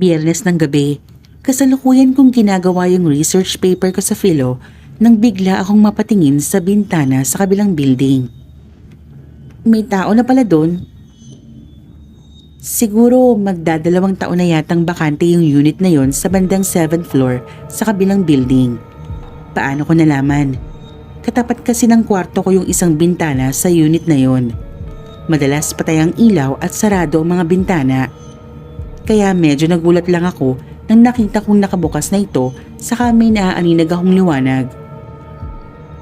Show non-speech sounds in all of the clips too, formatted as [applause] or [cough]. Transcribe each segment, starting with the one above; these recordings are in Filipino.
Biyernes ng gabi, kasalukuyan kong ginagawa yung research paper ko sa Philo nang bigla akong mapatingin sa bintana sa kabilang building. May tao na pala doon. Siguro magdadalawang taon na yatang bakante yung unit na yon sa bandang 7th floor sa kabilang building. Paano ko nalaman? Katapat kasi ng kwarto ko yung isang bintana sa unit na yon. Madalas patay ang ilaw at sarado ang mga bintana. Kaya medyo nagulat lang ako nang nakita kong nakabukas na ito saka may naaaninag akong liwanag.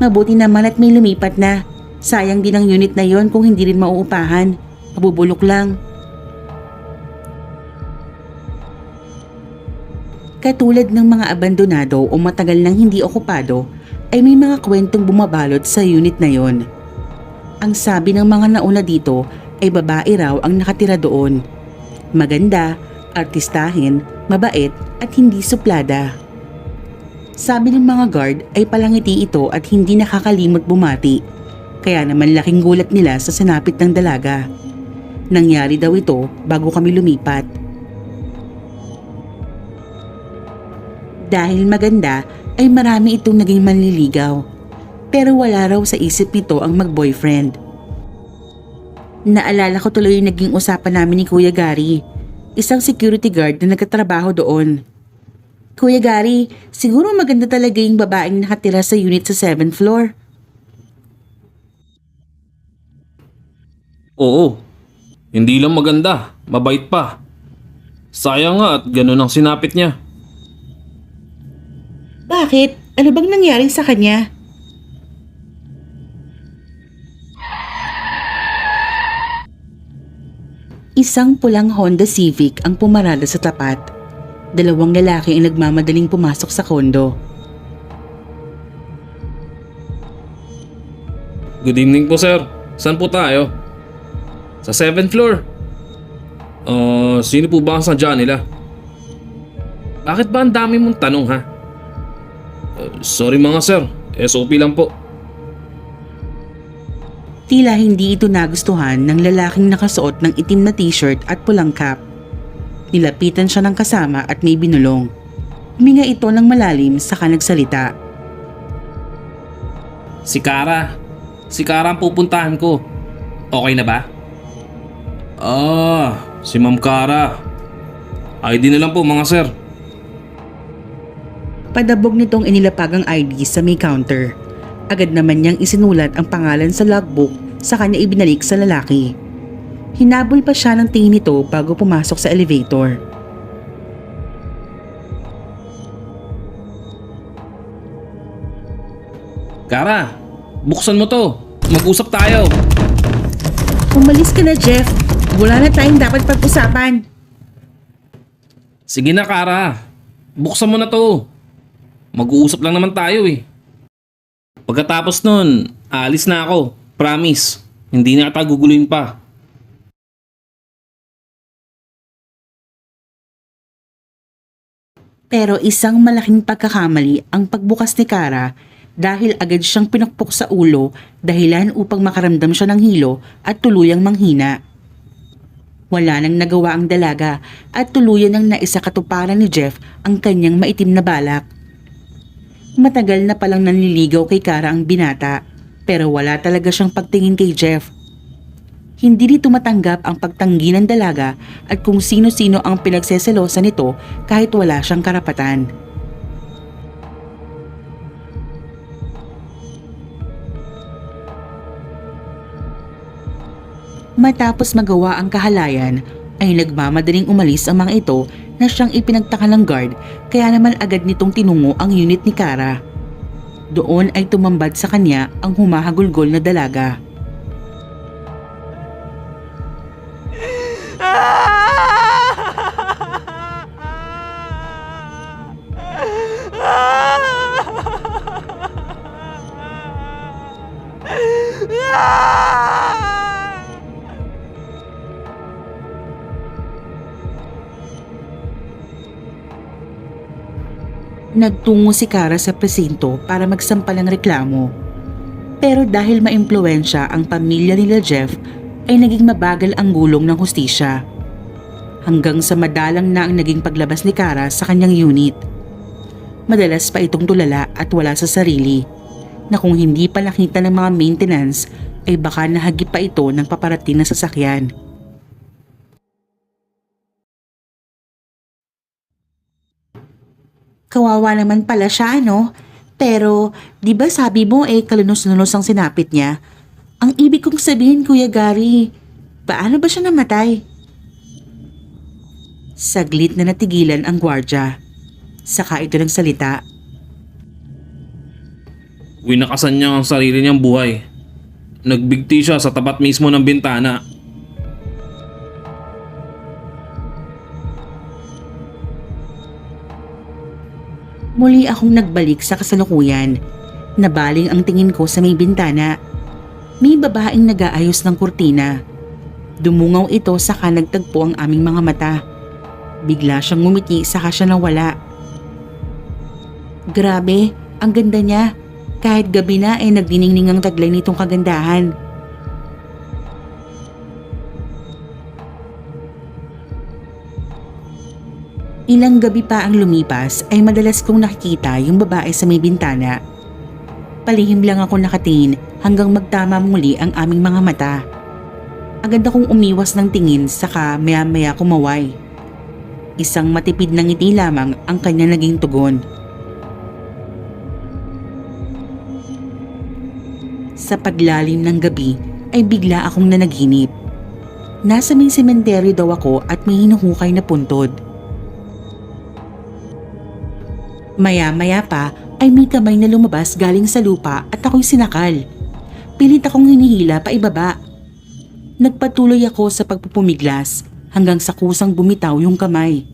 Mabuti naman at may lumipat na. Sayang din ang unit na yon kung hindi rin mauupahan. Mabubulok lang. Katulad ng mga abandonado o matagal nang hindi okupado, ay may mga kwentong bumabalot sa unit na yon. Ang sabi ng mga nauna dito ay babae raw ang nakatira doon. Maganda, artistahin, mabait at hindi suplada. Sabi ng mga guard ay palangiti ito at hindi nakakalimot bumati. Kaya naman laking gulat nila sa sinapit ng dalaga. Nangyari daw ito bago kami lumipat. Dahil maganda ay marami itong naging manliligaw. Pero wala raw sa isip nito ang mag-boyfriend. Naalala ko tuloy yung naging usapan namin ni Kuya Gary, isang security guard na nagkatrabaho doon. Kuya Gary, siguro maganda talaga yung babaeng nakatira sa unit sa 7th floor. Oo. Hindi lang maganda, mabait pa. Sayang nga at ganun ang sinapit niya. Bakit? Ano bang nangyari sa kanya? Isang pulang Honda Civic ang pumarada sa tapat. Dalawang lalaki ang nagmamadaling pumasok sa kondo. Good evening po sir. Saan po tayo? Sa 7th floor. Ah, sino po ba ang sadya nila? Bakit ba ang dami mong tanong ha? Uh, sorry mga sir, SOP lang po. Tila hindi ito nagustuhan ng lalaking nakasuot ng itim na t-shirt at pulang cap. Nilapitan siya ng kasama at may binulong. Huminga ito ng malalim saka nagsalita. Si Kara. Si Kara ang pupuntahan ko. Okay na ba? Ah, si Ma'am Kara. ID na lang po mga sir. Padabog nitong inilapag ang ID sa may counter. Agad naman niyang isinulat ang pangalan sa logbook sa kanya ibinalik sa lalaki. Hinabol pa siya ng tingin nito bago pumasok sa elevator. Kara, buksan mo to. Mag-usap tayo. Umalis ka na Jeff. Wala na tayong dapat pag-usapan. Sige na Kara. Buksan mo na to. Mag-uusap lang naman tayo eh. Pagkatapos nun, alis na ako. Promise. Hindi na kita guguluhin pa. Pero isang malaking pagkakamali ang pagbukas ni Kara dahil agad siyang pinakpok sa ulo dahilan upang makaramdam siya ng hilo at tuluyang manghina. Wala nang nagawa ang dalaga at tuluyan nang naisakatuparan ni Jeff ang kanyang maitim na balak. Matagal na palang nanliligaw kay Kara ang binata pero wala talaga siyang pagtingin kay Jeff. Hindi nito matanggap ang pagtanggi ng dalaga at kung sino-sino ang pinagseselosa nito kahit wala siyang karapatan. Matapos magawa ang kahalayan, ay nagmamadaling umalis ang mga ito na siyang ipinagtaka ng guard kaya naman agad nitong tinungo ang unit ni Kara. Doon ay tumambad sa kanya ang humahagulgol na dalaga. [laughs] Nagtungo si Kara sa presinto para magsampal ng reklamo. Pero dahil maimpluensya ang pamilya nila Jeff, ay naging mabagal ang gulong ng hustisya. hanggang sa madalang na ang naging paglabas ni Kara sa kanyang unit. Madalas pa itong tulala at wala sa sarili na kung hindi pa nakita ng mga maintenance ay baka nahagip pa ito ng paparating na sasakyan. Kawawa naman pala siya, ano? Pero, di ba sabi mo eh kalunos-lunos ang sinapit niya? Ang ibig kong sabihin, Kuya Gary, paano ba siya namatay? Saglit na natigilan ang gwardya. Saka ito nagsalita. Winakasan niya ang sarili niyang buhay. Nagbigti siya sa tapat mismo ng bintana. Muli akong nagbalik sa kasalukuyan. Nabaling ang tingin ko sa may bintana. May babaeng nag-aayos ng kurtina. Dumungaw ito saka nagtagpo ang aming mga mata. Bigla siyang ngumiti saka siya nawala. Grabe, ang ganda niya. Kahit gabi na ay nagdiningning ang taglay nitong kagandahan. Ilang gabi pa ang lumipas ay madalas kong nakikita yung babae sa may bintana. Palihim lang ako nakatingin hanggang magtama muli ang aming mga mata. Agad akong umiwas ng tingin saka maya maya kumaway. Isang matipid na ngiti lamang ang kanya naging tugon. Sa paglalim ng gabi ay bigla akong nanaginip. Nasa may sementeryo daw ako at may hinuhukay na puntod. Maya-maya pa ay may kamay na lumabas galing sa lupa at ako'y sinakal. Pilit akong hinihila pa ibaba. Nagpatuloy ako sa pagpupumiglas hanggang sa kusang bumitaw yung kamay.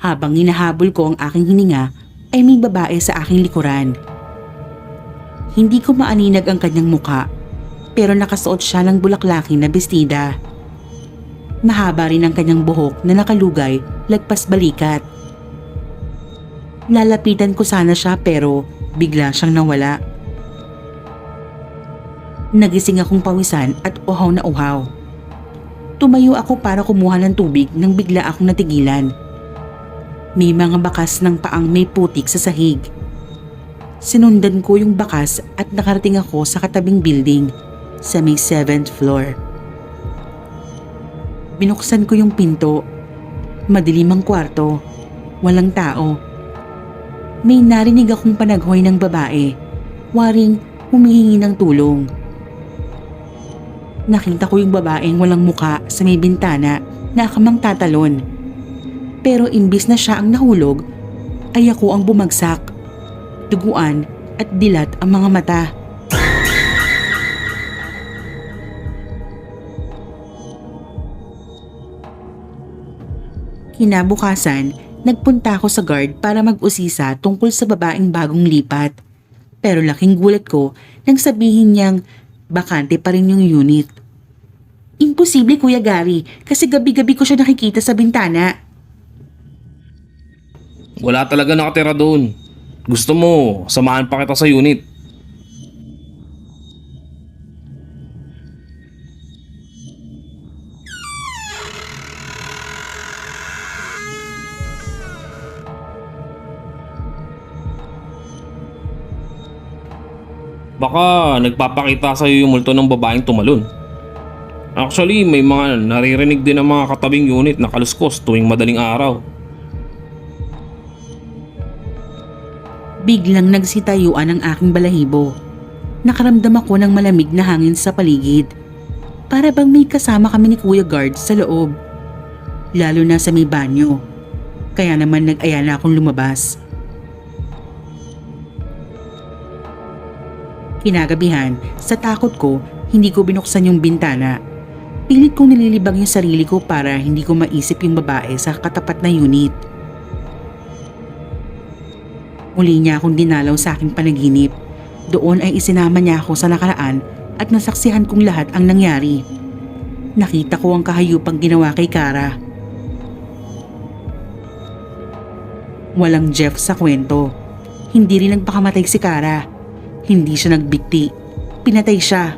Habang hinahabol ko ang aking hininga ay may babae sa aking likuran. Hindi ko maaninag ang kanyang muka pero nakasuot siya ng bulaklaking na bestida. Mahaba rin ang kanyang buhok na nakalugay lagpas balikat. Lalapitan ko sana siya pero bigla siyang nawala. Nagising akong pawisan at uhaw na uhaw. Tumayo ako para kumuha ng tubig nang bigla akong natigilan. May mga bakas ng paang may putik sa sahig. Sinundan ko yung bakas at nakarating ako sa katabing building sa may 7th floor. Binuksan ko yung pinto. Madilim ang kwarto. Walang tao may narinig akong panaghoy ng babae. Waring humihingi ng tulong. Nakita ko yung babaeng walang muka sa may bintana na akamang tatalon. Pero imbis na siya ang nahulog, ay ako ang bumagsak. Duguan at dilat ang mga mata. Kinabukasan, Nagpunta ako sa guard para mag-usisa tungkol sa babaeng bagong lipat. Pero laking gulat ko nang sabihin niyang bakante pa rin yung unit. Imposible Kuya Gary kasi gabi-gabi ko siya nakikita sa bintana. Wala talaga nakatira doon. Gusto mo, samahan pa kita sa unit. Baka nagpapakita sa iyo yung multo ng babaeng tumalon. Actually, may mga naririnig din ng mga katabing unit na kaluskos tuwing madaling araw. Biglang nagsitayuan ang aking balahibo. Nakaramdam ako ng malamig na hangin sa paligid. Para bang may kasama kami ni Kuya Guard sa loob. Lalo na sa may banyo. Kaya naman nag-aya na akong lumabas. Kinagabihan, sa takot ko, hindi ko binuksan yung bintana. Pilit kong nililibang yung sarili ko para hindi ko maisip yung babae sa katapat na unit. Muli niya akong dinalaw sa aking panaginip. Doon ay isinama niya ako sa nakaraan at nasaksihan kong lahat ang nangyari. Nakita ko ang kahayupang ginawa kay Kara. Walang Jeff sa kwento. Hindi rin nagpakamatay si Kara. Hindi siya nagbikti. Pinatay siya.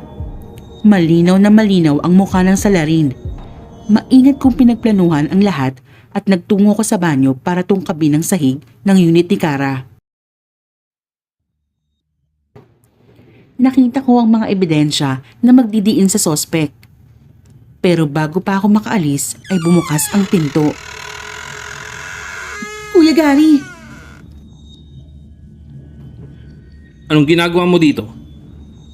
Malinaw na malinaw ang mukha ng salarin. Maingat kong pinagplanuhan ang lahat at nagtungo ko sa banyo para tungkabin ang sahig ng unit ni Kara. Nakita ko ang mga ebidensya na magdidiin sa sospek. Pero bago pa ako makaalis ay bumukas ang pinto. Kuya Gary! Anong ginagawa mo dito?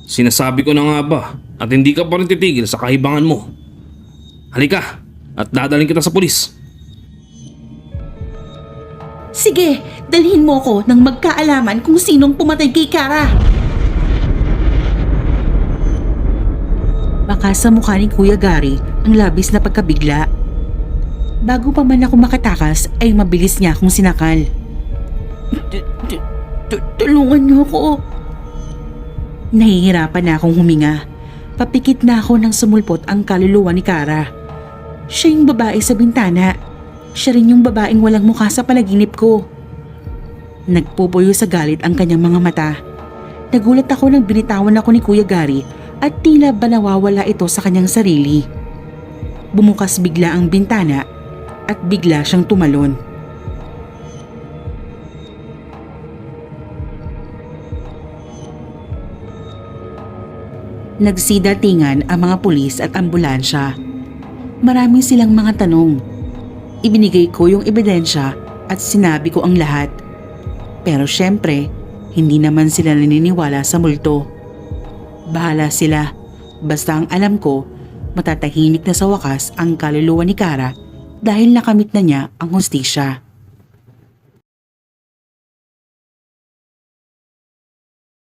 Sinasabi ko na nga ba at hindi ka pa rin titigil sa kahibangan mo. Halika at dadaling kita sa pulis. Sige, dalhin mo ko nang magkaalaman kung sinong pumatay kay Kara. Baka sa mukha ni Kuya Gary ang labis na pagkabigla. Bago pa man ako makatakas ay mabilis niya akong sinakal. "Tu- tu- tu- Tulungan niyo ako. Nahihirapan na akong huminga. Papikit na ako nang sumulpot ang kaluluwa ni Kara. Siya yung babae sa bintana. Siya rin yung babaeng walang mukha sa palaginip ko. Nagpupuyo sa galit ang kanyang mga mata. Nagulat ako nang binitawan ako ni Kuya Gary at tila ba nawawala ito sa kanyang sarili. Bumukas bigla ang bintana at bigla siyang tumalon. Nagsidatingan ang mga pulis at ambulansya. Marami silang mga tanong. Ibinigay ko yung ebidensya at sinabi ko ang lahat. Pero syempre, hindi naman sila naniniwala sa multo. Bahala sila. Basta ang alam ko, matatahimik na sa wakas ang kaluluwa ni Kara dahil nakamit na niya ang hustisya.